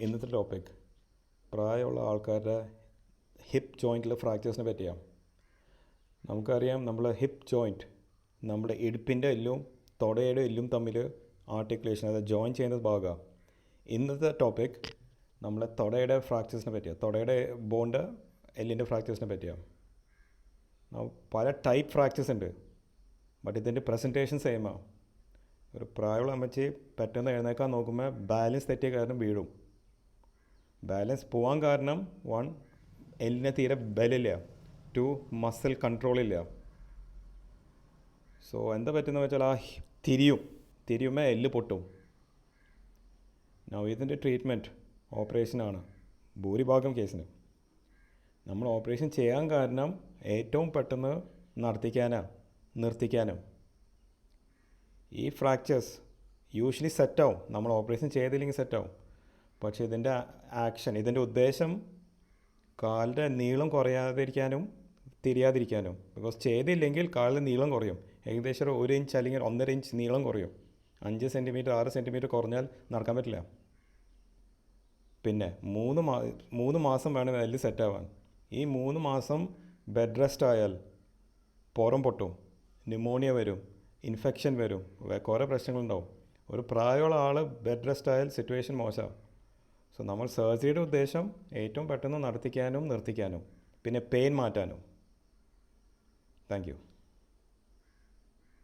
ഇന്നത്തെ ടോപ്പിക് പ്രായമുള്ള ആൾക്കാരുടെ ഹിപ്പ് ജോയിന്റിലെ ഫ്രാക്ചേഴ്സിനെ പറ്റിയാണ് നമുക്കറിയാം നമ്മൾ ഹിപ്പ് ജോയിന്റ് നമ്മുടെ ഇടുപ്പിന്റെ എല്ലും തുടയുടെ എല്ലും തമ്മിൽ ആർട്ടിക്കുലേഷൻ അതായത് ജോയിൻ ചെയ്യുന്ന ഭാഗമാണ്. ഇന്നത്തെ ടോപ്പിക് നമ്മളെ തുടയുടെ ഫ്രാക്ചേഴ്സിനെ പറ്റിയാണ്. തുടയുടെ ബോണ്ട് എല്ലിന്റെ ഫ്രാക്ചേഴ്സിനെ പറ്റിയാണ്. പല ടൈപ്പ് ഫ്രാക്ചേഴ്സ് ഉണ്ട്. ബട്ട് ഇതിന്റെ പ്രസന്റേഷൻ സെയിമാണ് ഒരു പ്രായമുള്ള അമ്മച്ചി പെട്ടെന്ന് എഴുന്നേക്കാൻ നോക്കുമ്പോൾ ബാലൻസ് തെറ്റിയ കാരണം വീഴും. ബാലൻസ് പോകാൻ കാരണം വൺ എല്ലിന് തീരെ ബലില്ല ടു മസിൽ കൺട്രോളില്ല സോ എന്താ പറ്റുന്നത് വെച്ചാൽ ആ തിരിയും. തിരിയുമ്പോൾ എല്ല് പൊട്ടും. നൗ ഇതിന്റെ ട്രീറ്റ്മെന്റ് ഓപ്പറേഷനാണ് ഭൂരിഭാഗം കേസിന് നമ്മൾ ഓപ്പറേഷൻ ചെയ്യാൻ കാരണം ഏറ്റവും പെട്ടെന്ന് നടത്തിക്കാനാ നിർത്തിക്കാനും. ഈ ഫ്രാക്ചേഴ്സ് യൂഷ്വലി സെറ്റാവും നമ്മൾ ഓപ്പറേഷൻ ചെയ്തില്ലെങ്കിൽ സെറ്റാവും പക്ഷേ ഇതിന്റെ ആക്ഷൻ ഇതിന്റെ ഉദ്ദേശം കാലിന്റെ നീളം കുറയാതിരിക്കാനും തിരിയാതിരിക്കാനും. ബിക്കോസ് ചെയ്തില്ലെങ്കിൽ കാലിന്റെ നീളം കുറയും. ഏകദേശം ഒരു ഇഞ്ച് അല്ലെങ്കിൽ ഒന്നര ഇഞ്ച് നീളം കുറയും. അഞ്ച് സെന്റിമീറ്റർ ആറ് സെന്റിമീറ്റർ കുറഞ്ഞാൽ നടക്കാൻ പറ്റില്ല. പിന്നെ മൂന്ന് മാ മൂന്ന് മാസം വേണം എല്ല് സെറ്റാവാൻ ഈ മൂന്ന് മാസം ബെഡ് റെസ്റ്റ് ആയാൽ പുറം പൊട്ടും ന്യൂമോണിയ വരും ഇൻഫെക്ഷൻ വരും കുറേ പ്രശ്നങ്ങളുണ്ടാവും. ഒരു പ്രായമുള്ള ആൾ ബെഡ് റെസ്റ്റ് ആയാൽ സിറ്റുവേഷൻ മോശമാണ് സോ നമ്മൾ സർജറിയുടെ ഉദ്ദേശം ഏറ്റവും പെട്ടെന്ന് നടത്തിക്കാനും നിർത്തിക്കാനും പിന്നെ പെയിൻ മാറ്റാനും. താങ്ക്